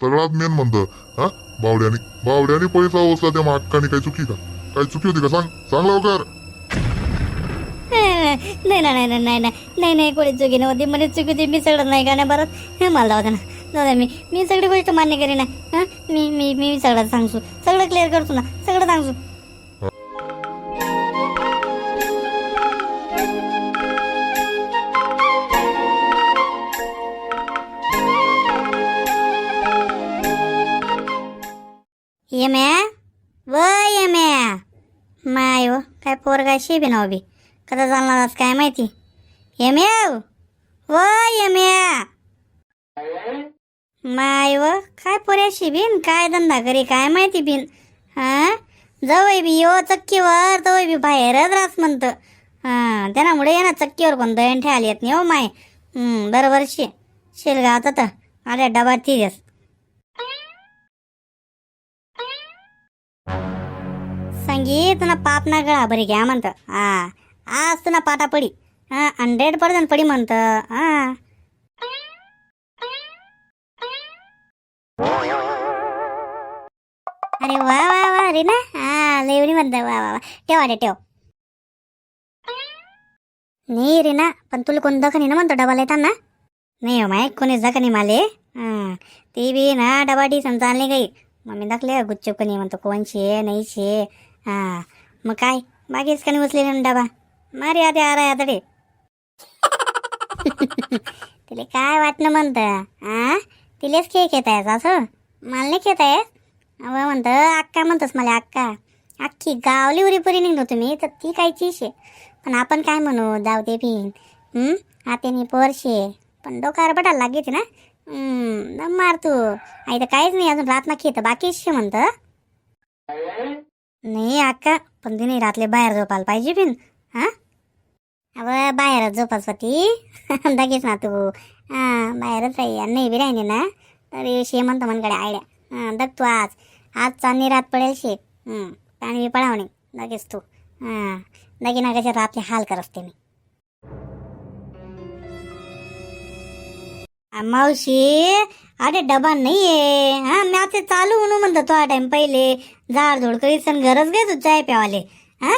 सगळ्यात मेन म्हणत हा? बावड्याने. बावड्याने पैसा ओसला त्या मागकाने काही चुकी का? काही चुकी होती का? सांग. सांग लवकर नाही ना नाही ना नाही ना नाही नाही कोणी चुकी नव्हती मला चुकी होती मी सगळं नाही गाण्या परत हे मला दवाखाना दादा मी मी सगळी गोष्ट मान्य करेन. ना हा मी मी मी सगळं सांगतो. सगळं क्लिअर करतो ना. सगळं सांगतो. येम्या? व येम्या. माय व काय पोरगा शिबी नाव बी. कदा चालणार आज काय माहिती? येम्या व येम्या. माय व काय पोऱ्याशी बिन? काय धंदा करी काय माहिती बिन? हा? जवळ बी यो चक्कीवर तवय बी बाहेरच रास म्हणतं. हां त्यामुळे ये ना चक्कीवर कोण दळण ठेवायला येत नाही हो माय. बरोबर शे शेलगावत तर. अरे डबा तिरस ತಂಗಿ ತನ್ನ ಪಾಪನಾಗಳ ಬರಿಗೆ ಯಾಮಂತ ಆ ಆಸ್ತನ ಪಾಠ ಪಡಿ. ಹಾಂ ಹಂಡ್ರೆಡ್ ಪರ್ಸೆಂಟ್ ಪಡಿ ಮಂತ. ಹಾಂ अरे वा वा वा रे ना हा लेवणी म्हणत वा वा वा ठेव आले ठेव नाही रे ना पण तुला कोण दखनी ना म्हणतो डबाला येतात ना नाही हो माहीत कोणीच माले हं. ती बी ना डबाटी समजा आणली काही मम्मी दाखले गुच्चूप नाही म्हणतो कोण शे नाही शे हा. मग काय? बाकीच कणी उचले ना डबा? मारे आते आरा आतडे तिले काय वाटणं म्हणतं? हा तिलेच खेळ खेळतायस असं? मला नाही खेळत अव म्हणतं अक्का म्हणतोस मला अक्का. अख्खी गावली उरीपुरी निघलो तुम्ही तर ती काय चीश आहे. पण आपण काय म्हणू जाऊ दे भीन. हं? पोरशे. पण डोकार बटायला लागे ना? मार तू. आई तर काहीच नाही अजून रात ना खेत बाकी शे म्हणतं. नाही अक्का पण तिने रातले बाहेर झोपायला पाहिजे बिन हा? अव बाहेरच झोपास होती. लगेच ना तू. हा बाहेरच राही. नाही बी राहिने ना तरी शे म्हणतो मनकडे आयड्या. हां बघ तू आज. आज चांदणी रात पडेल शे. पाणी बी पडाव लगेच तू. हां दागिना कशा रातले हाल कर मी. मावशी अरे डबा नाहीये. हा मी आता चालू म्हणून म्हणतो तो टाइम पहिले. झाड झोड करीत सण गरज घे तू चाय प्यावाले. हा?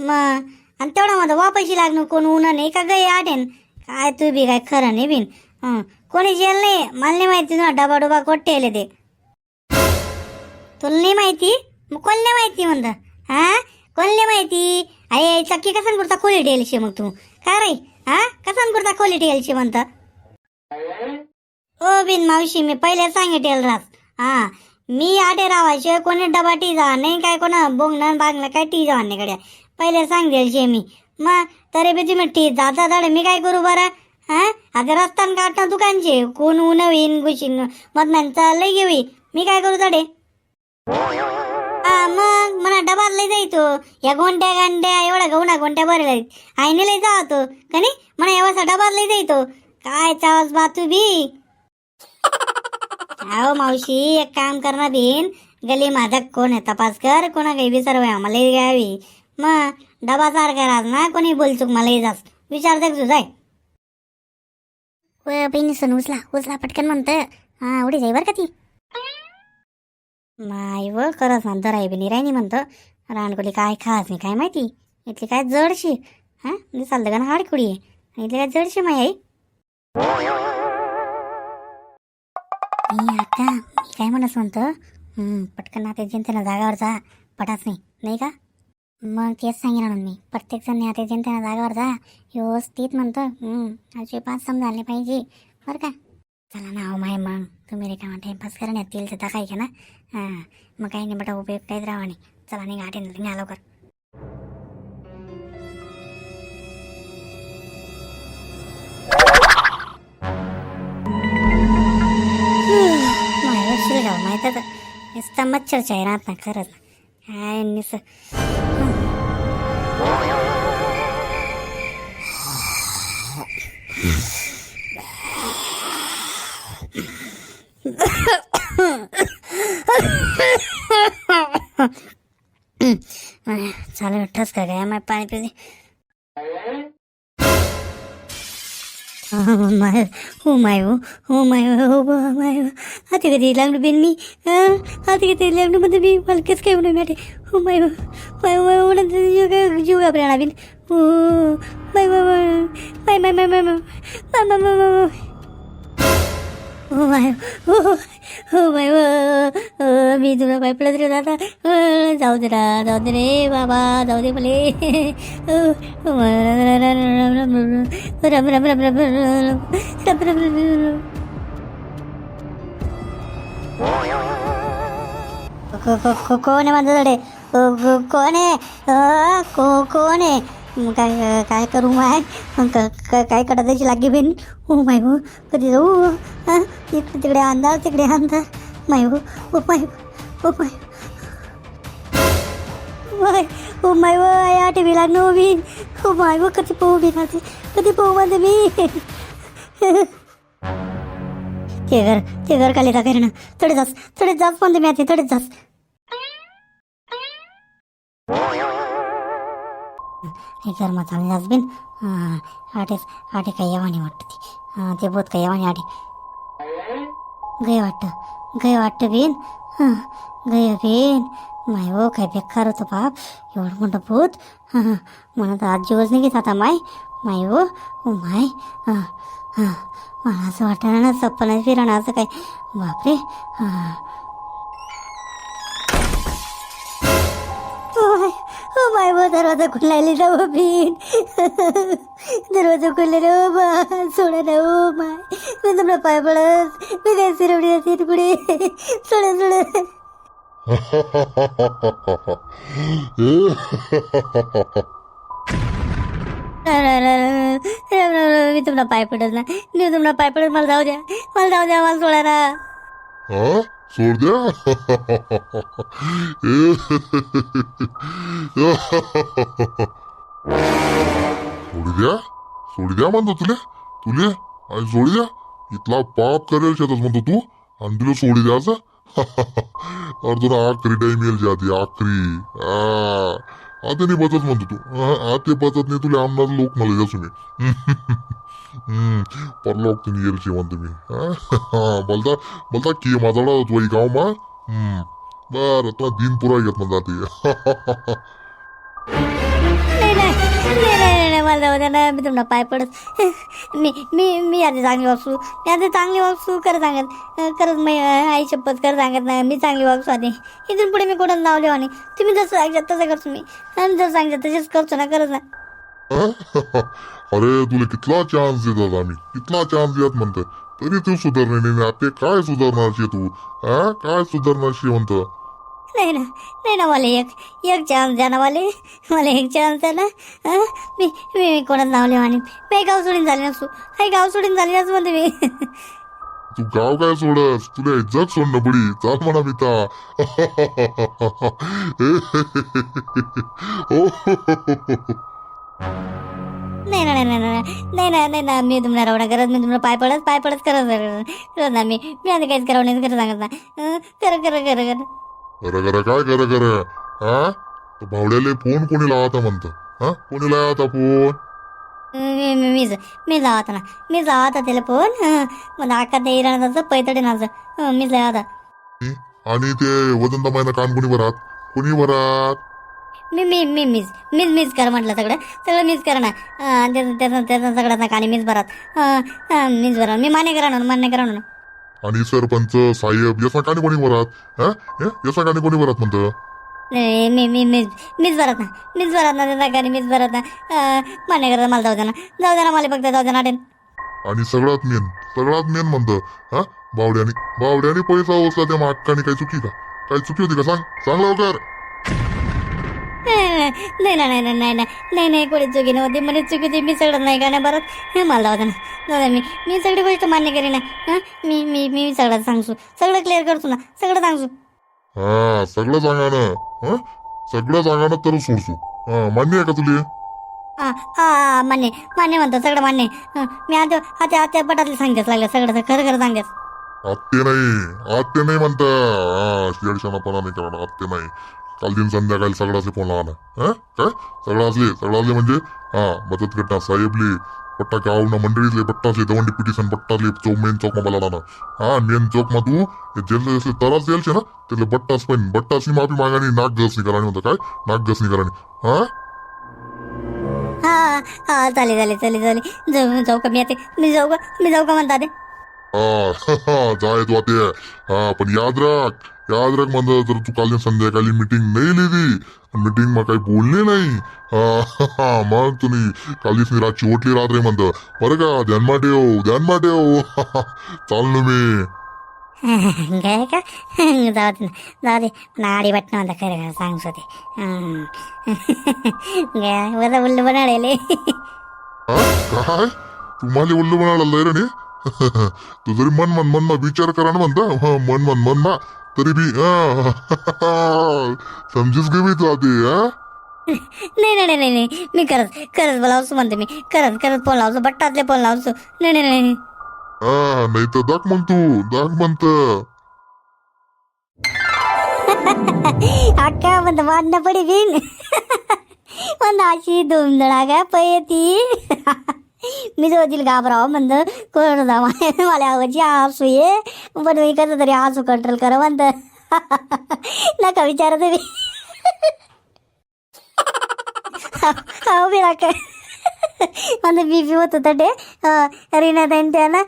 मग आणि तेवढा माझा वापशी लागणं कोण उन्हा नाही का गई आठेन? काय तू बी काय खरं नाही बिन. कोणी जेल नाही. मला नाही माहिती ना डबा डुबा कोट्टे ते. तुला नाही माहिती? मग कोण नाही माहिती म्हणतं हा? कोण नाही माहिती? अरे चक्की कसान कुर्ता खोली ठेलशी मग तू? काय रे? हा? कसान कुर्ता खोली ठेलशी म्हणतं? ओ बिन मावशी मी पहिले सांगितलेल रास हा मी आटे रावायचे कोणी डबा टी जा नाही काय कोणा बोंगणं बागणं काय टी जा नाही कडे पहिले सांगेल मी. मग तरी बी तुम्ही टी जाता जाडे मी काय करू बरं? हा? आता रस्त्यान काढणं दुकानचे. कोण ऊन होईन गुशीन मधनांचा लय घेऊ मी काय करू तडे? हा मग मला डबा लय जायचो. या गोंट्या गांड्या एवढ्या गवना गोंट्या बरे आईने लय जातो का नाही मला एवढा डबा लय जायचो. काय चावस बा तू बी अहो मावशी एक काम कर ना बिन. गली माझा कोण आहे तपास कर कोणा काही विचार आम्हाला घ्यावी. मग डबा सारखा राहत ना कोणी बोलचूक मला जास. विचार दे तुझाय बहिणी सण उचला उचला पटकन म्हणतं. हा उडी जाई बरं का ती? माय व करत ना दराई बी राहिनी म्हणतं. रानकोली काय खास मी काय माहिती? इथली काय जडशी हा? दिसाल का ना हाडकुडी आहे. इथली काय जडशी माय आई अक्का मी काय म्हणत म्हणतो? पटकन आता ते जनतेनं जागावर जा पटाच नाही नाही का? मग तेच सांगेन म्हणून मी. प्रत्येक जण आता जनतेनं जागावर जा व्यवस्थित म्हणतो. हं, अजिबात समजायला पाहिजे. बरं का? चला ना हो माय मग. तुम्ही रिकामा टाइमपास करा येतील तर दाखाय ना? हां मग काही नाही बटा उपयोग काहीच राहा नाही. चला नाही गाठी निघा लवकर. शिलगाव माहीत आहे नुसता मच्छरच्या आहे राहत ना खरंच. काय निस चालेल ठस का काय मग पाणी पिते Oh my, oh my, oh my, oh my, आता कधी लागलो बेन मी आता कधी लागलो मध्ये मी मला कसं काय म्हणून मॅटे हो माय हो, हो माय हो, माय म्हणत जीव काय जीव का प्राणा बिन हो माय माय माय माय माय माय माय माय माय माय माय हो बाय हो बाय मी तुला पायपलंच रे दादा जाऊ दे ना जाऊ दे रे बाबा जाऊ दे मले. कोण आहे माझं धडे कोण आहे? कोण आहे? काय काय करू माय? काय कडा त्याची लागे बेन हो माय हो कधी जाऊ? इकडे तिकडे अंधार तिकडे अंधार. माय हो oh my oh my my oh my व या T व्हीला no bin oh my व कधी पोहू बी माझे कधी पोहू माझे म्हणजे मी? ते घर ते घर खाली टाकाय ना. थोडे जास थोडे जास पण मी आता थोडे जास. ಜ್ವರ ಅಲ್ಲಿ ಹಸ್ಬೆಂಡ್ ಆಟೆ ಆಟೆ కయ్యవాణి పట్టుది తెబోతు కయ్యవాణి ఆడి గయ వాట గయ వాట బీన్ గయ बिन माय हो काय बेकार होतं बाप एवढं मोठं भूत म्हणून तर आज दिवस घेत आता माय माय हो ओ माय मला असं वाटणार ना चप्पल फिरणार असं काय बापरे हां बाय माय दरवाजा खुलायला जाऊ बीन दरवाजा खुलले रे ओ बा सोडा ना ओ माय मी तुम्हाला पाय पडत. मी काय सिरवडी असेल पुढे सोडा सोडा. मी तुम्हाला पाय पडत ना. मी तुम्हाला पाय पडत. मला जाऊ द्या. मला जाऊ द्या. मला सोडा ना. हा सोड द्या सोडी म्हणतो तुले तुले आणि सोडी इतला पाप करेल शेतात म्हणतो तू आणि तुला सोडी द्यायचं और तुला आखरी टाइम येईल जाती आखरी आ, आता नाही बचत म्हणतो तू आता बचत नाही तुला आमदार लोक मला जासू तुम्ही येईल म्हणतो मी हा, हा, बोलता बोलता की माझा तुझी गाव मा हम्म, तुला दिन पुरा घेत मला जाते मला जाऊ द्या ना मी तुम्हाला पाय पडत मी मी मी आधी चांगली वागसू मी आधी चांगली वागसू खरं सांगत अं, खरंच मी आई शपथ खरं सांगत नाही मी चांगली वागसू आधी इथून पुढे मी कोणाला नाव लिहा नाही तुम्ही जसं सांगतात तसं करतो मी आणि जसं सांगतात तसेच करतो ना खरंच ना अरे तुला कितला चान्स देतात आम्ही. कितला चान्स देत म्हणतो तरी तू सुधारणे नाही आता काय सुधारणारशी तू? हा? काय सुधारणारशी म्हणतो नाही ना नाही ना मला एक एक चान्स द्या ना मला. मला एक चान्स द्या ना. हं? मी मी मी कोणाचं नाव लिहा आणि मी गाव सोडून झाली नसू काही गाव सोडून झाली नसू म्हणते मी. तू गाव काय सोडस? तुला हे जग सोडणं पडी. चाल म्हणा मी ता नाही ना नाही नाही नाही नाही ना नाही ना मी तुम्हाला रवडा करत मी तुम्हाला पाय पडत पाय पडत करत करत ना मी. मी आता काहीच करावं नाही खरं सांगत ना? करा करा करा करा करा करा काय करा करा हा? तो भावड्याले फोन कोणी लावता म्हणतं? हा? कोणी लावता फोन? मी मी मीच मी लावता ना. मी लावता त्याला फोन. मग आका ते इराणाचं पैतडे नाचं मीच लावता. आणि ते वजनता महिना कान कोणी भरात? कोणी भरात? मी मी मी मीच मीच मीच कर म्हटलं सगळं. सगळं मीच करा ना अं, त्याचं त्याचं त्याचं सगळं ना कानी मीच भरात. मीच भरा मी मान्य करा ना मान्य करा ना आणि सरपंच साहेब यसा काने कोणी भरात? यसा काने कोणी भरात म्हणतं? नाही, मी मी मीच मीच भरत ना मीच भरत ना त्या गाडी मीच भरत ना मान्य करत मला जाऊ द्या ना. जाऊ द्या ना मला फक्त जाऊ द्या ना अटेन आणि सगळ्यात मेन सगळ्यात मेन म्हणतं हा? बावड्याने बावड्याने पैसा उचला त्या मागकाने काही चुकी का? काही चुकी होती का? सांग सांग लवकर. नाही ना नाही नाही नाही नाही नाही कोणी चुकी नव्हती चुकी चुकीची मी सगळं नाही का ना बरं हे मला होतं ना दादा मी मी सगळी गोष्ट मान्य केली ना हा? मी मी मी सगळं सांगतो सगळं क्लिअर करतो ना सगळं सांगतो हा सगळं सांगा ना सगळं सांगा ना तर सोडतो. हा मान्य आहे का तुला? हा हा मान्य. मान्य म्हणतो सगळं मान्य. मी आता आता आता पटातले सांगतेस लागलं सगळं खरं खरं सांगतेस. आत्ते नाही. आत्ते नाही म्हणत. हा शेडशानापणा नाही करणार. आत्ते नाही. काल दिन संध्याकाळी सगळा असले फोन लावा हा? काय? सगळं असले सगळं असले म्हणजे? हा मदत करणार साहेबले पट्टा गावना ना मंडळीतले पट्टासले दवंडी पिटिशन पट्टासले चौक मेन चौक मला मला हा मेन चौक मा तू जेल जसले तरास द्यायचे ना त्याला बट्टास पण बट्टासनी माफी मागानी नाक घस निघाला होतं काय? नाक घस निघाला हा? हा हा चालेल चालेल चालेल चालेल. जाऊ जाऊ का मी आता मी जाऊ का मी जाऊ का म्हणता ते हा जाय तू ते हा पण याद राख याद राख म्हणलं जर तू काल संध्याकाळी मीटिंग नाही लिहिली मीटिंग मा काही बोलले नाही हा, हा, मग तुम्ही कालीच मी रातची ओटली राहत रे म्हणतं बरं का ध्यानमा ठेव ध्यानमा ठेव चाल ना मी काय का जाऊ दे जाऊ दे नाडी वाटणं म्हणता खरं खरं सांगतो ते काय बनाडेले हा काय तुम्हाला उल्लू म्हणाला रे रे तू जरी मन मन मन मा विचार करा ना म्हणता. हा, मन मन मन मा तरी बी हा, समजीच मी तू आधी हा? नाही नाही नाही नाही मी खरंच खरंच बोलावसो म्हणते मी. खरंच खरंच फोन लावतो. बट्टातले फोन लावतो. नाही नाही नाही नाही. हा नाही तर दाख मग तू. दाख म्हणत. अक्का म्हणत वाढणं पडी बिन पण अशी धुमधडागा पयती मी जो घाबराव घाबरावं म्हणतं कोण होता मला आवडची हसू ये पण मी कसं तरी आसू कंट्रोल करा म्हणतं. नका विचारा तुम्ही. हो मी नका म्हणतं बीपी होत होतं ते रिना ताईन त्यानं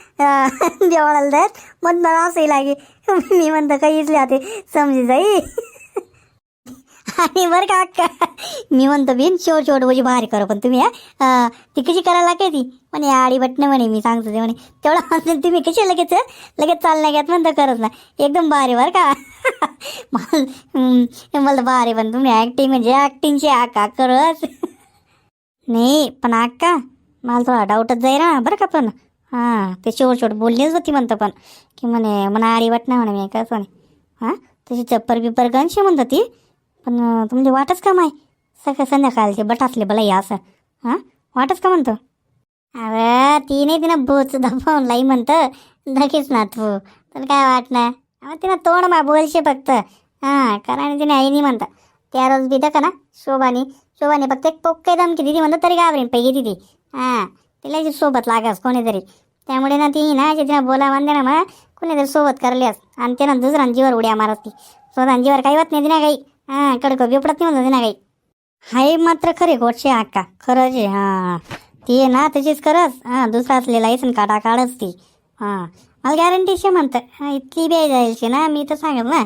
जेवायला द्यात मग मला असंही लागे. मी म्हणतं काहीच लिहाते समजी जाई आणि बरं का अक्का. मी म्हणतो बिन शेवट शेवट म्हणजे भारी करू पण तुम्ही हा ती कशी करायला लागते ती? म्हणे आडी बटणं म्हणे मी सांगतो ते म्हणे. तेवढं म्हणते तुम्ही कशी लगेच लगेच चालण्या घेत म्हणतं करत ना. एकदम भारी बरं का. मला मला भारी पण तुम्ही ॲक्टिंग म्हणजे ॲक्टिंगची आका करत नाही पण अक्का मला थोडा डाऊटच जाईल ना बरं का पण. हां ते शेवट शेवट बोललीच होती म्हणतं पण. की म्हणे म्हणा आडी बटणं म्हणे मी कसं म्हणे हां तशी चप्पर बिप्पर गणशी म्हणतात ती? पण म्हणजे तुमची वाटच का माय? सकाळ संध्याकाळचे बटासले बला या असं. हां? वाटच का म्हणतो? अरे ती नाही तिनं बोच दफावून लाई म्हणतं नक्कीच ना तू. तर काय वाटणार? अहो तिनं तोंड मा बोलशे फक्त. हां कारण तिने आई नाही म्हणतं त्या रोज बी का ना शोभानी. शोभाने फक्त एक पोक्के धमकी दमकी दिली म्हणतो तरी घाबरेन पैकी दिली. हां तिला जी सोबत लागास कोणीतरी. त्यामुळे ना ती ना जे तिनं बोला म्हणते ना मग कोणीतरी सोबत करल्यास. आणि त्यानं दुसऱ्या जीवर उड्या मारत ती स्वतः जीवर काही होत नाही तिने काही. हां कडकं बिपडत नाही म्हणत ना काही हाय मात्र खरे गोडशे अक्का खरंच आहे हां ती आहे ना त्याचीच खरंच हां दुसरा असलेला लायसन काढा काढच ती हां मला गॅरंटी शे म्हणतं हां इतकी बी जायची ना मी तर सांगत ना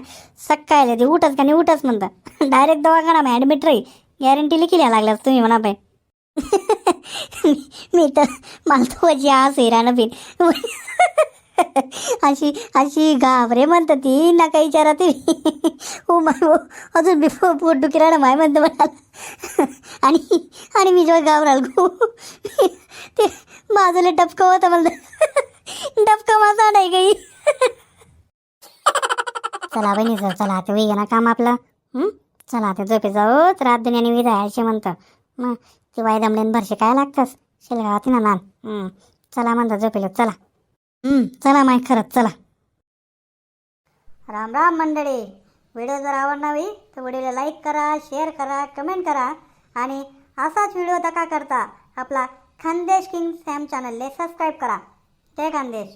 सकाळी ती उठच का नाही उठच म्हणतं डायरेक्ट दवाखाना मग ॲडमिट राही गॅरंटी लिखिल्या लागल्यास तुम्ही म्हणा बाई मी तर मला तो आस आज राहणं पिन अशी अशी घाबरे म्हणतं ती. ना काही विचारा ती हो माय हो. अजून मी पो- पोट ना माय म्हणतं म्हणाल. आणि आणि मी जेव्हा घाबराल गो. ते बाजूला डबकं होतं म्हणलं. टपकं माझा नाही काही. चला बहिणी सर चला. आता वेग ना काम आपलं. चला आता झोपे जाऊ. तर रात दुनियाने विधायचे म्हणतं. मग ते वायदमलेन भरशे काय लागतंस शेलगावात ना लहान चला म्हणता झोपेलो. चला. चला माय खरंच चला. राम राम मंडळी. व्हिडिओ जर आवडणावी तर व्हिडिओला लाईक करा शेअर करा कमेंट करा. आणि असाच व्हिडिओ दका करता आपला खानदेश किंग सॅम चॅनलले सबस्क्राईब करा. जय खानदेश.